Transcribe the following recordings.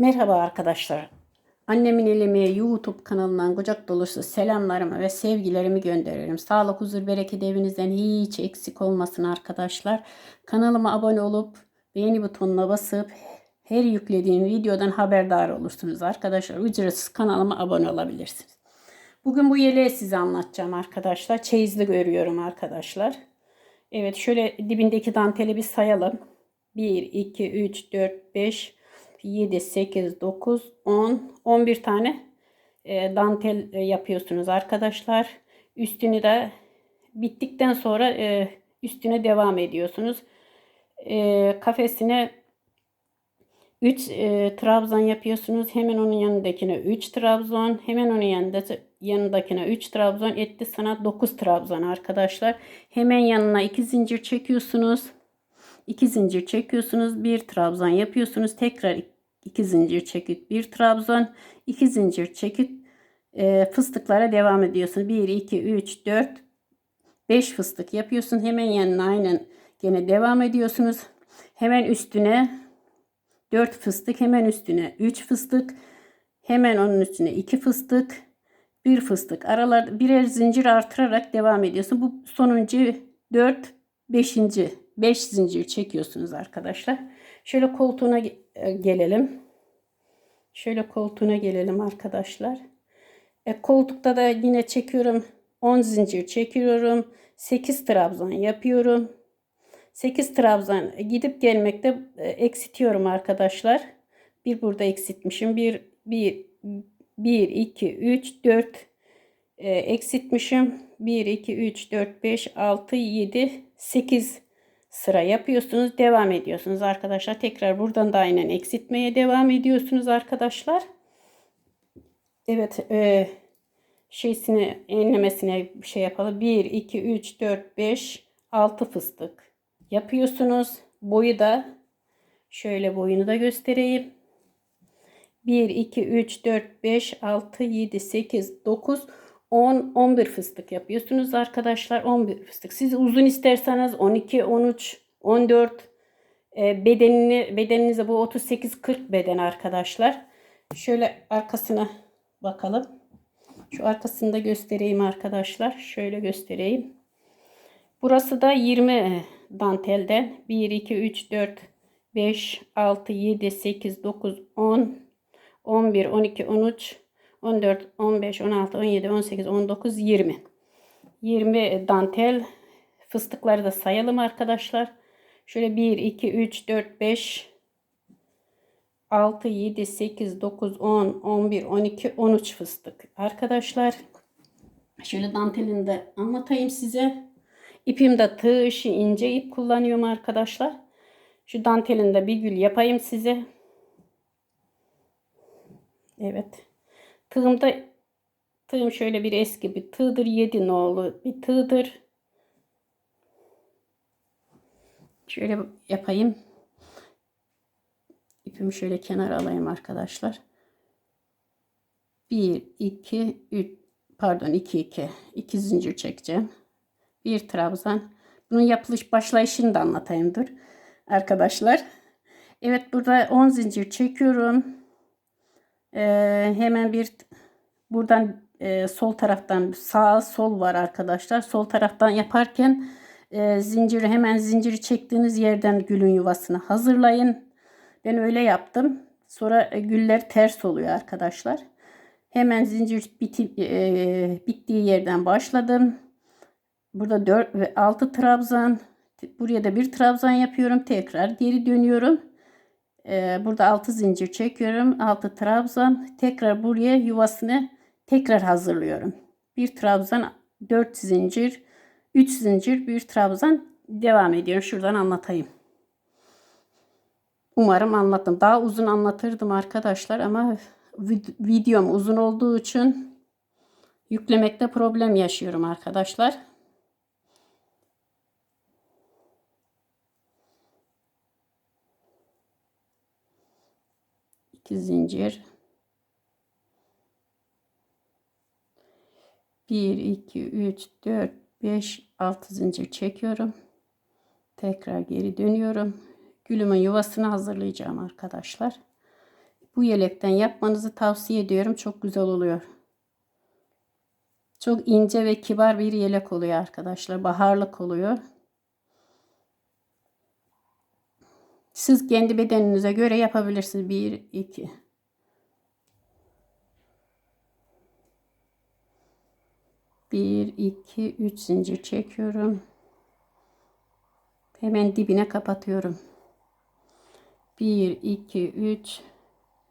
Merhaba arkadaşlar. Annemin elimi YouTube kanalından kucak dolusu selamlarımı ve sevgilerimi gönderiyorum. Sağlık, huzur, bereket evinizden hiç eksik olmasın arkadaşlar. Kanalıma abone olup beğeni butonuna basıp her yüklediğim videodan haberdar olursunuz arkadaşlar. Ücretsiz kanalıma abone olabilirsiniz. Bugün bu yeleği size anlatacağım arkadaşlar. Çeyizli görüyorum arkadaşlar. Evet şöyle dibindeki danteli bir sayalım. 1, 2, 3, 4, 5, 7, 8, 9, 10, 11 tane e, dantel e, yapıyorsunuz arkadaşlar. Üstünü de bittikten sonra e, üstüne devam ediyorsunuz. Kafesine 3 e, trabzan yapıyorsunuz. Hemen onun yanındakine 3 trabzan. Hemen onun yanında, yanındakine 3 trabzan. Etti sana 9 trabzan arkadaşlar. Hemen yanına 2 zincir çekiyorsunuz. 2 zincir çekiyorsunuz. 1 trabzan yapıyorsunuz. Tekrar 2 zincir çekip 1 trabzan. 2 zincir çekip e, fıstıklara devam ediyorsun. 1, 2, 3, 4, 5 fıstık yapıyorsun. Hemen yanına aynen gene devam ediyorsunuz. Hemen üstüne 4 fıstık hemen üstüne 3 fıstık hemen onun üstüne 2 fıstık bir fıstık aralar birer zincir artırarak devam ediyorsun. Bu sonuncu 4 5. 5 zincir çekiyorsunuz arkadaşlar. Şöyle koltuğuna e, gelelim. Şöyle koltuğuna gelelim arkadaşlar. E, koltukta da yine çekiyorum. 10 zincir çekiyorum. 8 trabzan yapıyorum. 8 trabzan gidip gelmekte e, eksitiyorum arkadaşlar. Bir burada eksitmişim. Bir, bir, bir, iki, üç, dört e, eksitmişim. 1, 2, 3, 4, 5, 6, 7, 8 sıra yapıyorsunuz. Devam ediyorsunuz arkadaşlar. Tekrar buradan da aynen eksiltmeye devam ediyorsunuz arkadaşlar. Evet. E, şeysini enlemesine şey yapalım. 1, 2, 3, 4, 5, 6 fıstık yapıyorsunuz. Boyu da şöyle boyunu da göstereyim. 1, 2, 3, 4, 5, 6, 7, 8, 9, 10, 11 fıstık yapıyorsunuz arkadaşlar. 11 fıstık. Siz uzun isterseniz 12, 13, 14 e, bedenini bedeninize bu 38 40 beden arkadaşlar. Şöyle arkasına bakalım. Şu arkasını da göstereyim arkadaşlar. Şöyle göstereyim. Burası da 20 dantelden 1 2 3 4 5 6 7 8 9 10 11 12 13 14 15 16 17 18 19 20 20 dantel fıstıkları da sayalım arkadaşlar şöyle 1 2 3 4 5 6 7 8 9 10 11 12 13 fıstık arkadaşlar şöyle dantelini de anlatayım size İpimde tığ işi ince ip kullanıyorum arkadaşlar. Şu dantelinde bir gül yapayım size. Evet. Tığımda tığım şöyle bir eski bir tığdır. 7 nolu bir tığdır. Şöyle yapayım. İpimi şöyle kenara alayım arkadaşlar. 1 2 3 pardon 2 2 2 zincir çekeceğim bir trabzan. Bunun yapılış başlayışını da anlatayım dur arkadaşlar. Evet burada 10 zincir çekiyorum. Ee, hemen bir buradan e, sol taraftan sağ sol var arkadaşlar. Sol taraftan yaparken e, zinciri hemen zinciri çektiğiniz yerden gülün yuvasını hazırlayın. Ben öyle yaptım. Sonra e, güller ters oluyor arkadaşlar. Hemen zincir biti, e, bittiği yerden başladım. Burada 4 ve 6 trabzan. Buraya da bir trabzan yapıyorum. Tekrar geri dönüyorum. Ee, burada 6 zincir çekiyorum. 6 trabzan. Tekrar buraya yuvasını tekrar hazırlıyorum. Bir trabzan 4 zincir 3 zincir bir trabzan devam ediyorum. Şuradan anlatayım. Umarım anlattım. Daha uzun anlatırdım arkadaşlar ama videom uzun olduğu için yüklemekte problem yaşıyorum arkadaşlar. 2 zincir 1 2 3 4 5 6 zincir çekiyorum tekrar geri dönüyorum gülümün yuvasını hazırlayacağım arkadaşlar Bu yelekten yapmanızı tavsiye ediyorum. Çok güzel oluyor. Çok ince ve kibar bir yelek oluyor arkadaşlar. Baharlık oluyor. Siz kendi bedeninize göre yapabilirsiniz. 1 2 1 2 3 zincir çekiyorum. Hemen dibine kapatıyorum. 1 2 3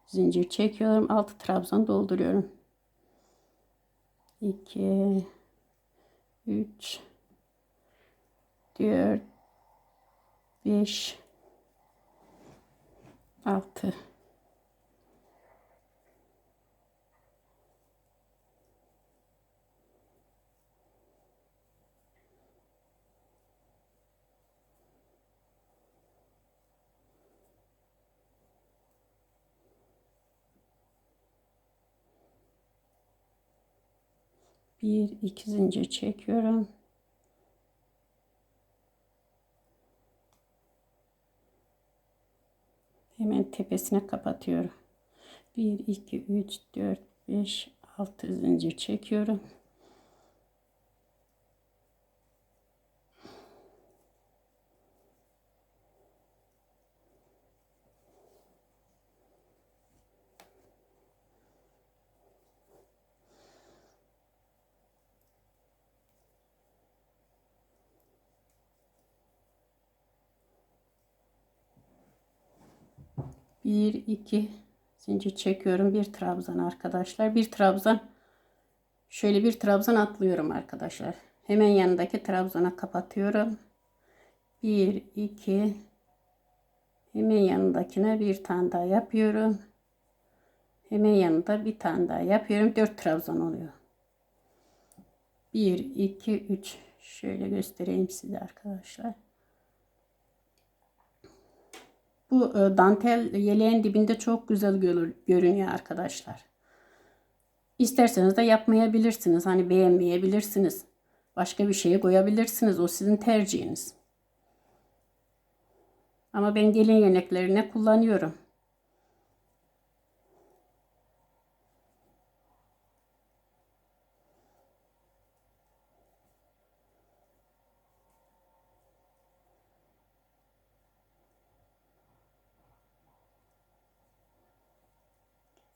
zincir çekiyorum. 6 trabzan dolduruyorum. 2 3 4 5 6 bir iki zincir çekiyorum. Hemen tepesine kapatıyorum. 1 2 3 4 5 6 zincir çekiyorum. Bir iki zincir çekiyorum. Bir trabzan arkadaşlar. Bir trabzan şöyle bir trabzan atlıyorum arkadaşlar. Hemen yanındaki trabzana kapatıyorum. Bir iki hemen yanındakine bir tane daha yapıyorum. Hemen yanında bir tane daha yapıyorum. Dört trabzan oluyor. Bir iki üç şöyle göstereyim size arkadaşlar. Bu e, dantel yeleğin dibinde çok güzel görünüyor arkadaşlar. İsterseniz de yapmayabilirsiniz. Hani beğenmeyebilirsiniz. Başka bir şeye koyabilirsiniz. O sizin tercihiniz. Ama ben gelin yeleklerine kullanıyorum.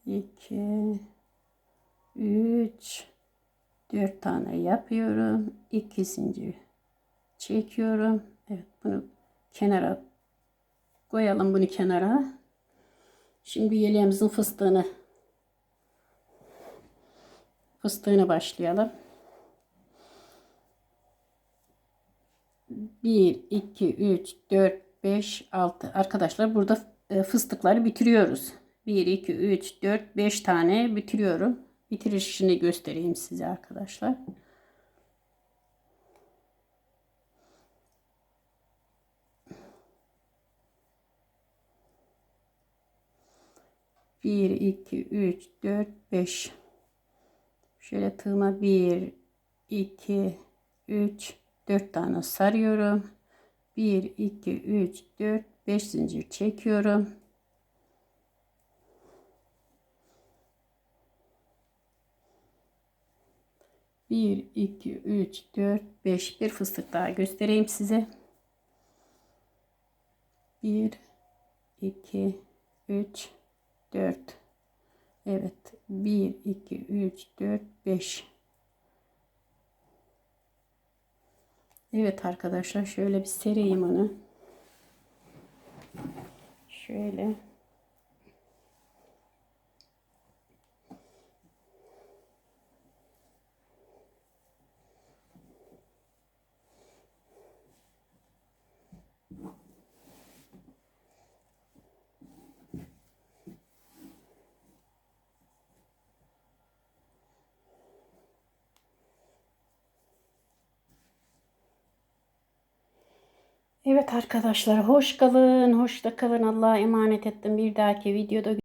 İki, üç, dört tane yapıyorum. İki zincir çekiyorum. Evet bunu kenara koyalım bunu kenara. Şimdi yeleğimizin fıstığını fıstığını başlayalım. 1 2 3 4 5 6 arkadaşlar burada e, fıstıkları bitiriyoruz. 1, 2, 3, 4, 5 tane bitiriyorum. Bitirişini göstereyim size arkadaşlar. Bir, iki, üç, dört, beş. Şöyle tığıma bir, iki, üç, dört tane sarıyorum. Bir, iki, üç, dört, beş zincir çekiyorum. 1, 2, 3, 4, 5 bir fıstık daha göstereyim size. 1, 2, 3, 4. Evet. 1, 2, 3, 4, 5. Evet arkadaşlar şöyle bir sereyim onu. Şöyle. Evet arkadaşlar hoş kalın, hoşça kalın. Allah'a emanet ettim. Bir dahaki videoda